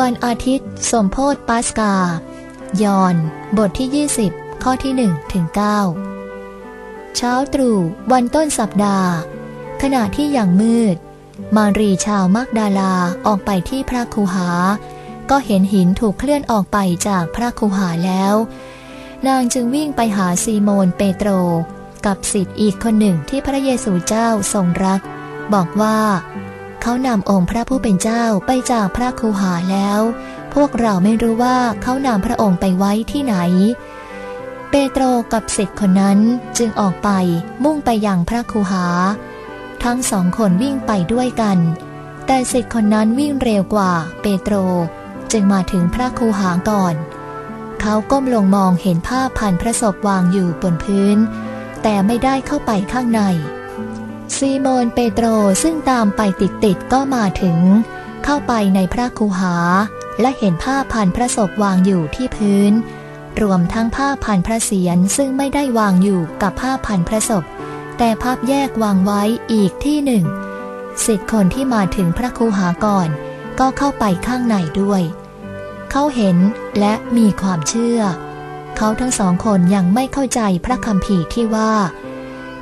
วันอาทิตย์ สมโพธปาสกา ยอน บทที่ 20 ข้อที่ 1 ถึง 9 เช้าตรู่วันต้นสัปดาห์ ขณะที่อย่างมืด มารีชาวมักดาลาออกไปที่พระคูหา ก็เห็นหินถูกเคลื่อนออกไปจากพระคูหาแล้ว นางจึงวิ่งไปหาซีโมนเปโตร กับสิทธิ์อีกคนหนึ่งที่พระเยซูเจ้าทรงรัก บอกว่า เขานำองค์พระผู้เป็นเจ้าไปจากพระคูหาแล้ว พวกเราไม่รู้ว่าเขานำพระองค์ไปไว้ที่ไหน เปโตรกับสิทธิ์คนนั้นจึงออกไปมุ่งไปยังพระคูหา ทั้งสองคนวิ่งไปด้วยกัน แต่สิทธิ์คนนั้นวิ่งเร็วกว่าเปโตรจึงมาถึงพระคูหาก่อน เขาก้มลงมองเห็นผ้าพันพระศพวางอยู่บนพื้น แต่ไม่ได้เข้าไปข้างใน ซีโมนเปโตรซึ่งตามไปติดๆก็มาถึง เข้าไปในพระคูหา และเห็นผ้าพันพระศพวางอยู่ที่พื้น รวมทั้งผ้าพันพระเศียรซึ่งไม่ได้วางอยู่กับผ้าพันพระศพ แต่พับแยกวางไว้อีกที่หนึ่งสิทธิ์คนที่มาถึงพระคูหาก่อน ก็เข้าไปข้างในด้วย เขาเห็นและมีความเชื่อ เขาทั้งสองคนยังไม่เข้าใจพระคำภีที่ว่า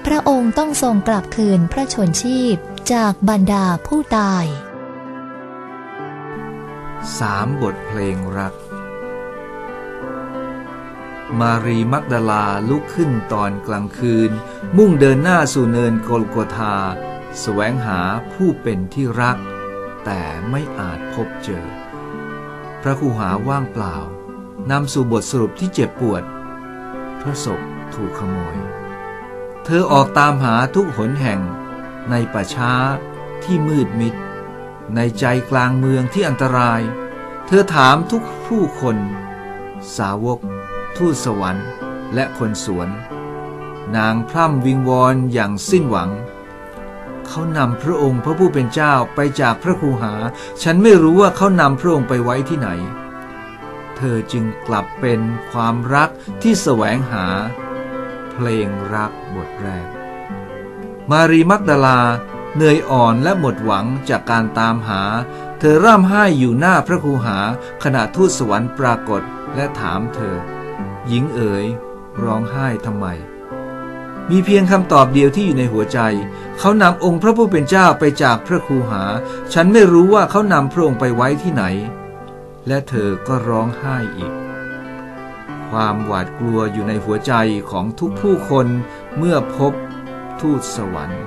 พระองค์ต้องทรงกลับคืนพระชนชีพจากบรรดาผู้ตายสามบทเพลงรัก มารีมักดาลาลุกขึ้นตอนกลางคืน มุ่งเดินหน้าสู่เนินโกลโกธาสแสวงหาผู้เป็นที่รัก แต่ไม่อาจพบเจอ พระคูหาว่างเปล่านำสู่บทสรุปที่เจ็บปวด พระศพถูกขโมย เธอออกตามหาทุกหนแห่ง ในป่าช้าที่มืดมิด ในใจกลางเมืองที่อันตราย เธอถามทุกผู้คน สาวก ทูตสวรรค์ และคนสวน นางพร่ำวิงวอนอย่างสิ้นหวัง เขานำพระองค์พระผู้เป็นเจ้าไปจากพระคูหา ฉันไม่รู้ว่าเขานำพระองค์ไปไว้ที่ไหน เธอจึงกลับเป็นความรักที่แสวงหา เพลงรักบทแรก มารีมักดาลาเหนื่อยอ่อนและหมดหวังจากการตามหา เธอร่ำไห้อยู่หน้าพระครูหาขณะทูตสวรรค์ปรากฏและถามเธอ หญิงเอ๋ยร้องไห้ทำไม มีเพียงคำตอบเดียวที่อยู่ในหัวใจ เขานำองค์พระผู้เป็นเจ้าไปจากพระครูหา ฉันไม่รู้ว่าเขานำพระองค์ไปไว้ที่ไหน และเธอก็ร้องไห้อีก ความหวาดกลัวอยู่ในหัวใจของทุกผู้คนเมื่อพบทูตสวรรค์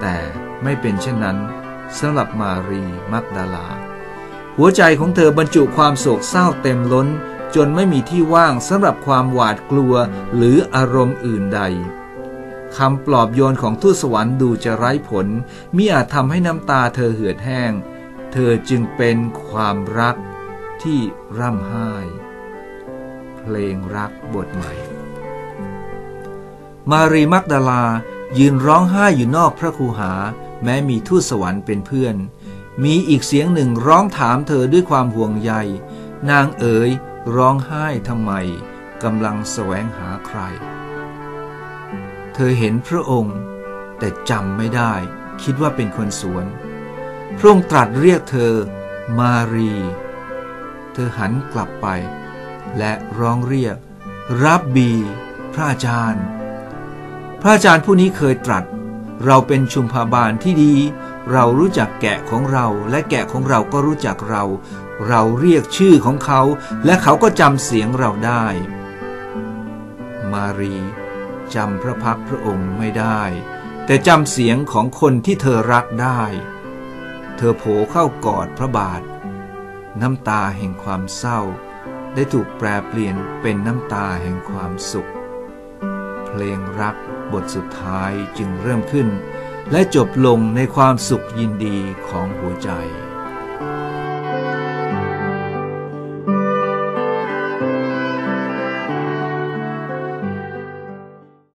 แต่ไม่เป็นเช่นนั้นสำหรับมารีมักดาลา หัวใจของเธอบรรจุความโศกเศร้าเต็มล้น จนไม่มีที่ว่างสำหรับความหวาดกลัวหรืออารมณ์อื่นใดคำปลอบโยนของทูตสวรรค์ดูจะไร้ผลมิอาจทำให้น้ำตาเธอเหือดแห้ง เธอจึงเป็นความรัก ที่ร่ำไห้ เพลงรักบทใหม่ มารีมักดาลายืนร้องไห้อยู่นอกพระคูหา แม้มีทูตสวรรค์เป็นเพื่อน มีอีกเสียงหนึ่งร้องถามเธอด้วยความห่วงใย นางเอ๋ยร้องไห้ทำไมกำลังแสวงหาใคร เธอเห็นพระองค์ แต่จำไม่ได้ คิดว่าเป็นคนสวน พระองค์ตรัสเรียกเธอ มารี ธอหันกลับไป และร้องเรียก รับบี พระอาจารย์ พระอาจารย์ผู้นี้เคยตรัส เราเป็นชุมพาบาลที่ดี เรารู้จักแกะของเรา และแกะของเราก็รู้จักเรา เราเรียกชื่อของเขา และเขาก็จำเสียงเราได้ มารีจำพระพักพระองค์ไม่ได้ แต่จำเสียงของคนที่เธอรักได้ เธอโผเข้ากอดพระบาท น้ำตาแห่งความเศร้า ได้ถูกแปลเปลี่ยนเป็นน้ำตาแห่งความสุข เพลงรักบทสุดท้ายจึงเริ่มขึ้น และจบลงในความสุขยินดีของหัวใจ